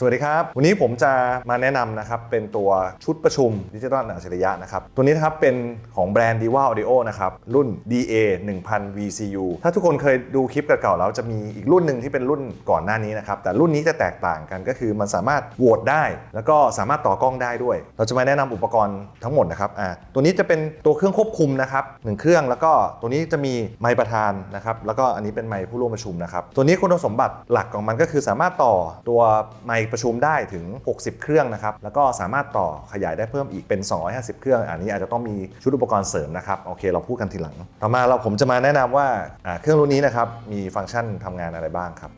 สวัสดีครับ วันนี้ผมจะมาแนะนำนะครับ เป็นตัวชุดประชุมดิจิตอลอัจฉริยะนะครับ ตัวนี้นะครับเป็นของแบรนด์ d ีว่า Audio นะครับ รุ่น DA 1000 VCU ถ้าทุกคนเคยดูคลิปเก่าๆแล้วจะมีอีกรุ่นหนึ่งที่เป็นรุ่นก่อนหน้านี้นะครับ แต่รุ่นนี้จะแตกต่างกันก็คือมันสามารถโหวตได้ แล้วก็สามารถต่อกล้องได้ด้วย เราจะมาแนะนำอุปกรณ์ทั้งหมดนะครับอ่าตัวนี้จะเป็นตัวเครื่องควบคุมนะครับหนึ่งเครื่องแล้วก็ตัวนี้จะมีไมค์ประธานนะครับแล้วก็อันนี้เป็นไมค์ผู้ร่วมประชุมนะครับตัวนี้คุณสมบัติหลักของมันก็คือสามารถต่อตัวไมคประชุมได้ถึง 60 เครื่องนะครับ แล้วก็สามารถต่อขยายได้เพิ่มอีกเป็น 250 เครื่อง อันนี้อาจจะต้องมีชุดอุปกรณ์เสริมนะครับ โอเค เราพูดกันทีหลัง ต่อมาเราผมจะมาแนะนำว่าว่าเครื่องรุ่นนี้นะครับ มีฟังก์ชันทำงานอะไรบ้างครับ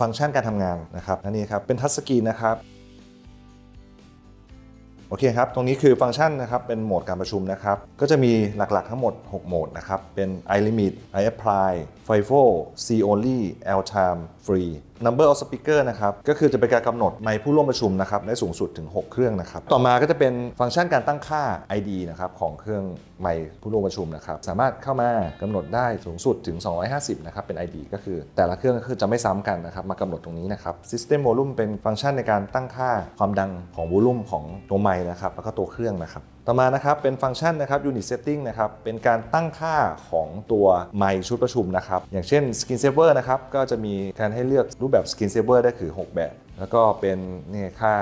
ฟังก์ชันการทำงานนะครับอันนี้ครับเป็นทัชสกรีนนะครับ โอเคครับ ตรงนี้คือฟังก์ชันนะครับ เป็นโหมดการประชุมนะครับ ก็จะมีหลักๆทั้งหมด 6 โหมดนะครับ เป็น iLimit iApply FIFO C Only L Time Free Number of Speaker นะครับ ก็คือจะเป็นการกำหนดไมค์ผู้ร่วมประชุมนะครับได้สูงสุดถึง 6 เครื่องนะครับ ต่อมาก็จะเป็นฟังก์ชันการตั้งค่า ID นะครับของเครื่องไมค์ผู้ร่วมประชุมนะครับ สามารถเข้ามากำหนดได้สูงสุดถึง 250 นะครับ เป็น ID ก็คือ แต่ละเครื่องก็คือจะไม่ซ้ำกันนะครับ มากำหนดตรงนี้นะครับ System Volume เป็นฟังก์ชันในการตั้งค่าความดังของวอลลุ่มของตัวไมค์นะครับ แล้วก็ตัวเครื่องนะครับต่อมานะครับเป็นฟังก์ชันนะครับ Unit Setting นะครับเป็นการตั้งค่าของตัวไมค์ชุดประชุมนะครับ อย่างเช่น skin Saver นะครับก็จะมีการให้เลือกรูปแบบ skin Saver ได้คือ 6 แบบ แล้วก็เป็นนี่ค่า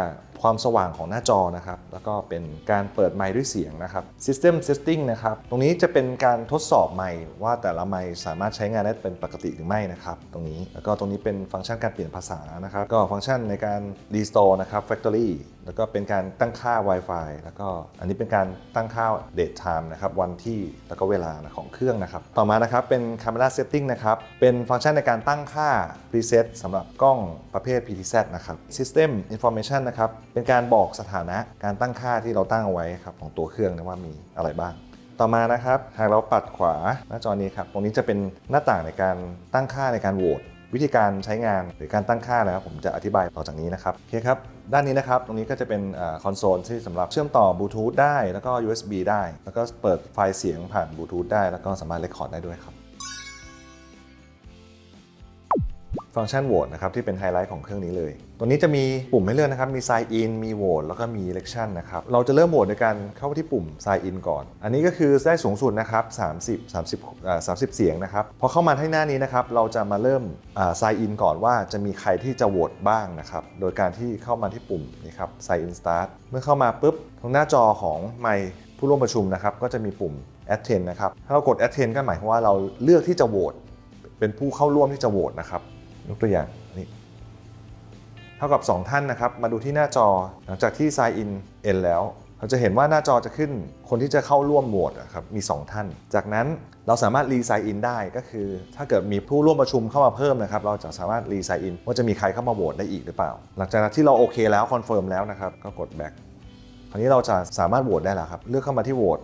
ความสว่างของหน้าจอนะครับ แล้วก็เป็นการเปิดไมค์ด้วยเสียงนะครับ System Setting นะครับ ตรงนี้จะเป็นการทดสอบไมค์ว่าแต่ละไมค์สามารถใช้งานได้เป็นปกติหรือไม่นะครับ ตรงนี้ แล้วก็ตรงนี้เป็นฟังก์ชันการเปลี่ยนภาษานะครับ ก็ฟังก์ชันในการ Restore นะครับ Factory แล้วก็เป็นการตั้งค่า Wi-Fi แล้วก็อันนี้เป็นการตั้งค่า Date Time นะครับวันที่แล้วก็เวลาของเครื่องนะครับ ต่อมานะครับเป็น Camera Setting นะครับ เป็นฟังก์ชันในการตั้งค่า Preset สำหรับกล้องประเภท PTZ นะครับ System Information นะครับ เป็นการบอกสถานะการตั้งค่าที่เราตั้งเอาไว้ครับของตัวเครื่องนะว่ามีอะไรบ้าง ต่อมานะครับ หากเราปัดขวาหน้าจอนี้ครับ ตรงนี้จะเป็นหน้าต่างในการตั้งค่าในการโหวตวิธีการใช้งานหรือการตั้งค่านะครับผมจะอธิบายต่อจากนี้นะครับโอเคครับ ด้านนี้นะครับ ตรงนี้ก็จะเป็นคอนโซลที่สำหรับเชื่อมต่อบลูทูธได้ แล้วก็ USB ได้ แล้วก็เปิดไฟล์เสียงผ่านบลูทูธได้ แล้วก็สามารถเรคคอร์ดได้ด้วยครับ ฟังก์ชันโหวตนะครับที่เป็นไฮไลท์ของเครื่องนี้เลย ตัวนี้จะมีปุ่มให้เลือกนะครับ มี Sign In มีโหวตแล้วก็มี Election นะครับ เราจะเริ่มโหวตโดยการเข้าที่ปุ่ม Sign In ก่อน อันนี้ก็คือได้สูงสุดนะครับ30 30อ่า30 เสียงนะครับ พอเข้ามาที่หน้านี้นะครับ เราจะมาเริ่มอ่า Sign In ก่อนว่าจะมีใครที่จะโหวตบ้างนะครับ โดยการที่เข้ามาที่ปุ่มนี่ครับ Sign In Start เมื่อเข้ามาปุ๊บตรงหน้าจอของไมค์ผู้ร่วมประชุมนะครับก็จะมีปุ่ม Attend นะครับ ถ้าเรากด Attend ก็หมายความว่าเราเลือกที่จะโหวตเป็นผู้เข้าร่วมที่จะโหวตนะครับ ยกตัวอย่างนี่เท่ากับ 2 ท่านนะครับ มาดูที่หน้าจอหลังจากที่ sign in n แล้ว เราจะเห็นว่าหน้าจอจะขึ้นคนที่จะเข้าร่วมโหวตครับมี 2 ท่าน จากนั้นเราสามารถรี sign in ได้ก็คือ ถ้าเกิดมีผู้ร่วมประชุมเข้ามาเพิ่มนะครับ เราจะสามารถรี sign in ว่าจะมีใครเข้ามาโหวตได้อีกหรือเปล่า หลังจากที่เราโอเคแล้วคอนเฟิร์มแล้วนะครับก็กด back คราวนี้เราจะสามารถโหวตได้แล้วครับ เลือกเข้ามาที่โหวต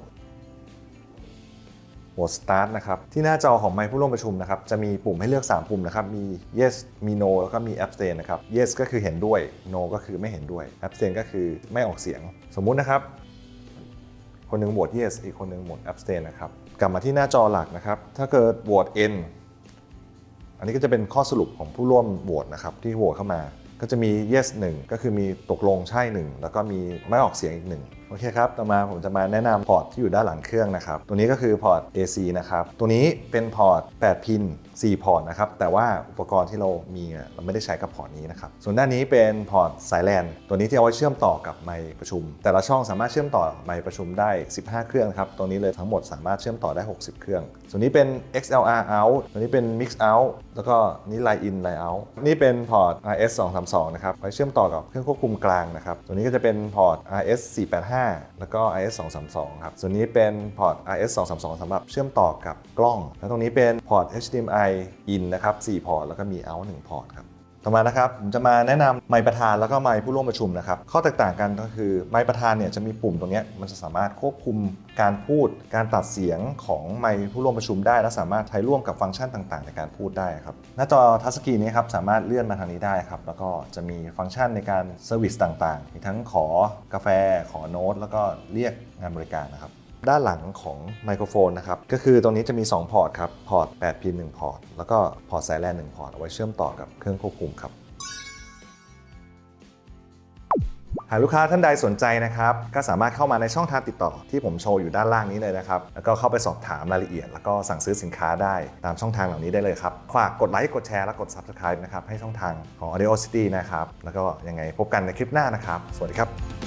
หวต start นะครับที่หน้าจอของไมค์ผู้ร่วมประชุมนะครับจะมีปุ่มให้เลือก 3 ปุ่มนะครับมี yes มี no แล้วก็มี abstain นะครับ yes ก็คือเห็นด้วย no ก็คือไม่เห็นด้วย abstain ก็คือไม่ออกเสียง สมมุตินะครับ คนหนึ่งโหวต yes อีกคนหนึ่งโหวต abstain นะครับกลับมาที่หน้าจอหลักนะครับถ้าเกิดโหวต n อันนี้ก็จะเป็นข้อสรุปของผู้ร่วมโหวตนะครับที่โหวตเข้ามา ก็จะมี yes 1 ก็คือมีตกลงใช่ 1 แล้วก็มีไม่ออกเสียงอีก 1 โอเคครับ ต่อมาผมจะมาแนะนำพอร์ตที่อยู่ด้านหลังเครื่องนะครับ ตัวนี้ก็คือพอร์ต AC นะครับ ตัวนี้เป็นพอร์ต 8 พิน 4 พอร์ตนะครับ แต่ว่าอุปกรณ์ที่เรามีเราไม่ได้ใช้กับพอร์ตนี้นะครับ ส่วนด้านนี้เป็นพอร์ตสายแลนตัวนี้ที่เอาไว้เชื่อมต่อกับไมค์ประชุม แต่ละช่องสามารถเชื่อมต่อไมค์ประชุมได้ 15 เครื่องครับ ตัวนี้เลยทั้งหมดสามารถเชื่อมต่อได้ 60 เครื่อง ส่วนนี้เป็น XLR out ตัวนี้เป็น mix out แล้วก็นี่ line in line out นี่เป็นพอร์ต RS 232นะครับไว้เชื่อมต่อกับเครื่องควบคุมกลางนะครับ ตัวนี้ก็จะเป็นพอร์ต RS 485แล้วก็ IS 232ครับ ส่วนนี้เป็นพอร์ต IS 232สำหรับเชื่อมต่อกับกล้อง แล้วตรงนี้เป็นพอร์ต HDMI in นะครับ4พอร์ต แล้วก็มี out 1พอร์ตครับ ต่อมานะครับผมจะมาแนะนำไมค์ประธานแล้วก็ไมค์ผู้ร่วมประชุมนะครับข้อแตกต่างกันก็คือไมค์ประธานเนี่ยจะมีปุ่มตรงนี้มันจะสามารถควบคุมการพูด การตัดเสียงของไมค์ผู้ร่วมประชุมได้ และสามารถใช้ร่วมกับฟังก์ชันต่าง ๆ ในการพูดได้ครับหน้าจอทัชสกรีนนี้ครับสามารถเลื่อนมาทางนี้ได้ครับแล้วก็จะมีฟังก์ชันในการเซอร์วิสต่างๆมีทั้งขอกาแฟ ขอโน้ตแล้วก็เรียกงานบริการนะครับ ด้านหลังของไมโครโฟนนะครับ ก็คือตรงนี้จะมี 2 พอร์ตครับ พอร์ต 8 พิน 1 พอร์ต แล้วก็พอร์ตสายแลน 1 พอร์ต เอาไว้เชื่อมต่อกับเครื่องควบคุมครับ หากลูกค้าท่านใดสนใจนะครับ ก็สามารถเข้ามาในช่องทางติดต่อที่ผมโชว์อยู่ด้านล่างนี้เลยนะครับ แล้วก็เข้าไปสอบถามรายละเอียด แล้วก็สั่งซื้อสินค้าได้ตามช่องทางเหล่านี้ได้เลยครับ ฝากกดไลค์ กดแชร์ และกด Subscribe นะครับ ให้ช่องทางของ Audio City นะครับ แล้วก็ยังไงพบกันในคลิปหน้านะครับ สวัสดีครับ